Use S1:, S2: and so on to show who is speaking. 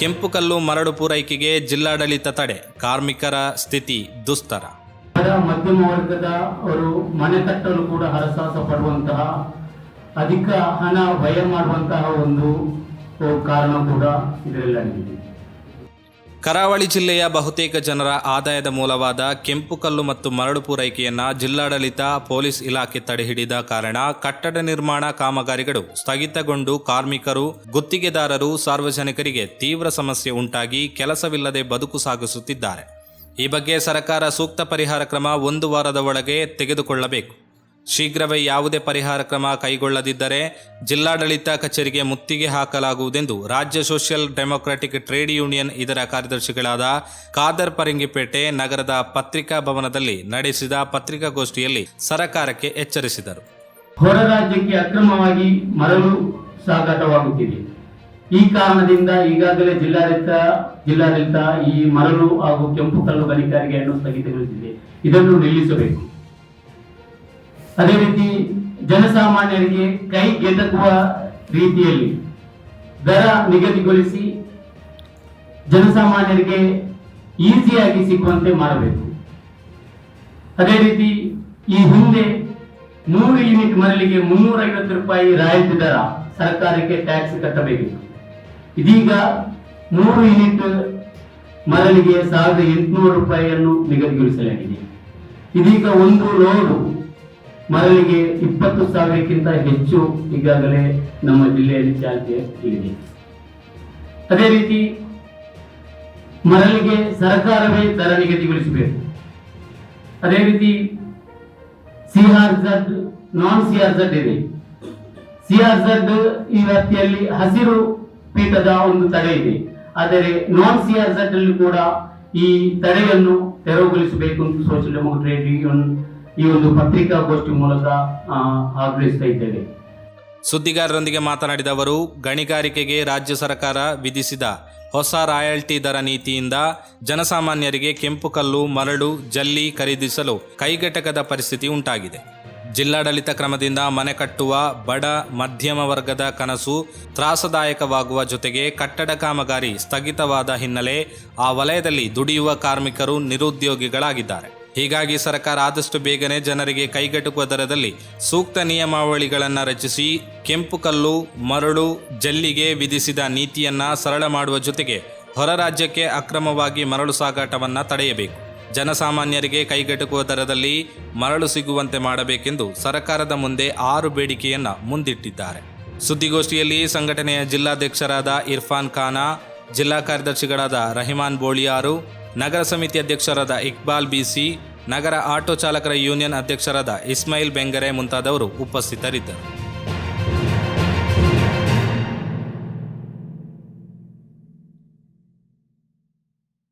S1: ಕೆಂಪುಕಲ್ಲು ಮರಳು ಪೂರೈಕೆಗೆ ಜಿಲ್ಲಾಡಳಿತ ತಡೆ. ಕಾರ್ಮಿಕರ ಸ್ಥಿತಿ ದುಸ್ತರ.
S2: ಮಧ್ಯಮ ವರ್ಗದ ಅವರು ಮನೆ ಕಟ್ಟಲು ಕೂಡ ಹರಸಾಹಸ ಪಡುವಂತಹ ಅಧಿಕ ಹಣ ವ್ಯಯ ಮಾಡುವಂತಹ ಒಂದು ಕಾರಣ ಕೂಡ ಇದರಲ್ಲಿ ಅಡಗಿದೆ
S1: ಕರಾವಳಿ ಜಿಲ್ಲೆಯ ಬಹುತೇಕ ಜನರ ಆದಾಯದ ಮೂಲವಾದ ಕೆಂಪು ಕಲ್ಲು ಮತ್ತು ಮರಳು ಪೂರೈಕೆಯನ್ನು ಜಿಲ್ಲಾಡಳಿತ, ಪೊಲೀಸ್ ಇಲಾಖೆ ತಡೆಹಿಡಿದ ಕಾರಣ ಕಟ್ಟಡ ನಿರ್ಮಾಣ ಕಾಮಗಾರಿಗಳು ಸ್ಥಗಿತಗೊಂಡು ಕಾರ್ಮಿಕರು, ಗುತ್ತಿಗೆದಾರರು, ಸಾರ್ವಜನಿಕರಿಗೆ ತೀವ್ರ ಸಮಸ್ಯೆ ಉಂಟಾಗಿ ಕೆಲಸವಿಲ್ಲದೆ ಬದುಕು ಸಾಗಿಸುತ್ತಿದ್ದಾರೆ. ಈ ಬಗ್ಗೆ ಸರ್ಕಾರ ಸೂಕ್ತ ಪರಿಹಾರ ಕ್ರಮ ಒಂದು ವಾರದ ಒಳಗೆ ತೆಗೆದುಕೊಳ್ಳಬೇಕು. ಶೀಘ್ರವೇ ಯಾವುದೇ ಪರಿಹಾರ ಕ್ರಮ ಕೈಗೊಳ್ಳದಿದ್ದರೆ ಜಿಲ್ಲಾಡಳಿತ ಕಚೇರಿಗೆ ಮುತ್ತಿಗೆ ಹಾಕಲಾಗುವುದೆಂದು ರಾಜ್ಯ ಸೋಷಿಯಲ್ ಡೆಮೊಕ್ರಾಟಿಕ್ ಟ್ರೇಡ್ ಯೂನಿಯನ್ ಇದರ ಕಾರ್ಯದರ್ಶಿಗಳಾದ ಖಾದರ್ ಪರಂಗಿಪೇಟೆ ನಗರದ ಪತ್ರಿಕಾ ಭವನದಲ್ಲಿ ನಡೆಸಿದ ಪತ್ರಿಕಾಗೋಷ್ಠಿಯಲ್ಲಿ ಸರಕಾರಕ್ಕೆ ಎಚ್ಚರಿಸಿದರು.
S2: ಹೊರ ರಾಜ್ಯಕ್ಕೆ ಅಕ್ರಮವಾಗಿ ಮರಳು ಸಾಗಾಟವಾಗುತ್ತಿದೆ. ಈ ಕಾರಣದಿಂದ ಈಗಾಗಲೇ ಜಿಲ್ಲಾಡಳಿತ ಜಿಲ್ಲಾಡಳಿತ ಈ ಮರಳು ಹಾಗೂ ಕೆಂಪು ಕಲ್ಲು ಗಣಿಗಾರಿಕೆಯನ್ನು ಸ್ಥಗಿತಗೊಳಿಸಿದೆ. ಇದನ್ನು ನಿಲ್ಲಿಸಬೇಕು. ಅದೇ ರೀತಿ ಜನಸಾಮಾನ್ಯರಿಗೆ ಕೈ ಗೆಟಕುವ ರೀತಿಯಲ್ಲಿ ದರ ನಿಗದಿಗೊಳಿಸಿ ಜನಸಾಮಾನ್ಯರಿಗೆ ಈಸಿಯಾಗಿ ಸಿಕ್ಕುವಂತೆ ಮಾಡಬೇಕು. ಅದೇ ರೀತಿ ಈ ಹಿಂದೆ ನೂರು ಯೂನಿಟ್ ಮರಳಿಗೆ ಮುನ್ನೂರ ಐವತ್ತು ರೂಪಾಯಿ ರಾಯಲ್ಟಿ ದರ ಸರ್ಕಾರಕ್ಕೆ ಟ್ಯಾಕ್ಸ್ ಕಟ್ಟಬೇಕಿತ್ತು. ಇದೀಗ ನೂರು ಯೂನಿಟ್ ಮರಳಿಗೆ ಸಾವಿರದ ಎಂಟುನೂರು ರೂಪಾಯಿಯನ್ನು ನಿಗದಿಗೊಳಿಸಲಾಗಿದೆ. ಇದೀಗ ಒಂದು ಲೋಡು ಮರಳಿಗೆ ಇಪ್ಪತ್ತು ಸಾವಿರಕ್ಕಿಂತ ಹೆಚ್ಚು ಈಗಾಗಲೇ ನಮ್ಮ ಜಿಲ್ಲೆಯಲ್ಲಿ ಚಾಲ್ತಿ ಇದೆ. ಅದೇ ರೀತಿ ಮರಳಿಗೆ ಸರ್ಕಾರವೇ ದರ ನಿಗದಿಗೊಳಿಸಬೇಕು. ಅದೇ ರೀತಿ ಸಿಆರ್ಝಡ್ ನಾನ್ ಸಿಆರ್ಝಡ್ ಇದೆ. ಸಿಆರ್ಝಡ್ ಈ ವ್ಯಾಪ್ತಿಯಲ್ಲಿ ಹಸಿರು ಪೀಠದ ಒಂದು ತಡೆ ಇದೆ. ಆದರೆ ನಾನ್ ಸಿಆರ್ಝಡ್ ಅಲ್ಲಿ ಕೂಡ ಈ ತಡೆಯನ್ನು ತೆರವುಗೊಳಿಸಬೇಕು ಅಂತ ಸೋಷಿಯಲ್ ಡೆಮೋಕ್ರೇಟ್ ಯೂನಿಯನ್ ಈ ಒಂದು ಪತ್ರಿಕಾಗೋಷ್ಠಿ ಮೂಲಕ ಆಗ್ರಹಿಸ್ತಾ ಇದ್ದೇವೆ.
S1: ಸುದ್ದಿಗಾರರೊಂದಿಗೆ ಮಾತನಾಡಿದ ಅವರು, ಗಣಿಗಾರಿಕೆಗೆ ರಾಜ್ಯ ಸರ್ಕಾರ ವಿಧಿಸಿದ ಹೊಸ ರಾಯಲ್ಟಿ ದರ ನೀತಿಯಿಂದ ಜನಸಾಮಾನ್ಯರಿಗೆ ಕೆಂಪು ಕಲ್ಲು, ಮರಳು, ಜಲ್ಲಿ ಖರೀದಿಸಲು ಕೈಗೆಟಕದ ಪರಿಸ್ಥಿತಿ ಉಂಟಾಗಿದೆ. ಜಿಲ್ಲಾಡಳಿತ ಕ್ರಮದಿಂದ ಮನೆ ಕಟ್ಟುವ ಬಡ, ಮಧ್ಯಮ ವರ್ಗದ ಕನಸು ತ್ರಾಸದಾಯಕವಾಗುವ ಜೊತೆಗೆ ಕಟ್ಟಡ ಕಾಮಗಾರಿ ಸ್ಥಗಿತವಾದ ಹಿನ್ನೆಲೆ ಆ ವಲಯದಲ್ಲಿ ದುಡಿಯುವ ಕಾರ್ಮಿಕರು ನಿರುದ್ಯೋಗಿಗಳಾಗಿದ್ದಾರೆ. ಹೀಗಾಗಿ ಸರ್ಕಾರ ಆದಷ್ಟು ಬೇಗನೆ ಜನರಿಗೆ ಕೈಗೆಟುಕುವ ದರದಲ್ಲಿ ಸೂಕ್ತ ನಿಯಮಾವಳಿಗಳನ್ನು ರಚಿಸಿ ಕೆಂಪು ಕಲ್ಲು, ಮರಳು, ಜಲ್ಲಿಗೆ ವಿಧಿಸಿದ ನೀತಿಯನ್ನ ಸರಳ ಮಾಡುವ ಜೊತೆಗೆ ಹೊರ ರಾಜ್ಯಕ್ಕೆ ಅಕ್ರಮವಾಗಿ ಮರಳು ಸಾಗಾಟವನ್ನು ತಡೆಯಬೇಕು. ಜನಸಾಮಾನ್ಯರಿಗೆ ಕೈಗೆಟುಕುವ ದರದಲ್ಲಿ ಮರಳು ಸಿಗುವಂತೆ ಮಾಡಬೇಕೆಂದು ಸರ್ಕಾರದ ಮುಂದೆ ಆರು ಬೇಡಿಕೆಯನ್ನು ಮುಂದಿಟ್ಟಿದ್ದಾರೆ. ಸುದ್ದಿಗೋಷ್ಠಿಯಲ್ಲಿ ಸಂಘಟನೆಯ ಜಿಲ್ಲಾಧ್ಯಕ್ಷರಾದ ಇರ್ಫಾನ್ ಖಾನಾ, ಜಿಲ್ಲಾ ಕಾರ್ಯದರ್ಶಿಗಳಾದ ರಹಿಮಾನ್ ಬೋಳಿಯಾರು ನಗರ ಸಮಿತಿ ಅಧ್ಯಕ್ಷರಾದ ಇಕ್ಬಾಲ್ ಬಿಸಿ ನಗರ ಆಟೋ ಚಾಲಕರ ಯೂನಿಯನ್ ಅಧ್ಯಕ್ಷರಾದ ಇಸ್ಮಾಯಿಲ್ ಬೆಂಗರೆ ಮುಂತಾದವರು ಉಪಸ್ಥಿತರಿದ್ದರು.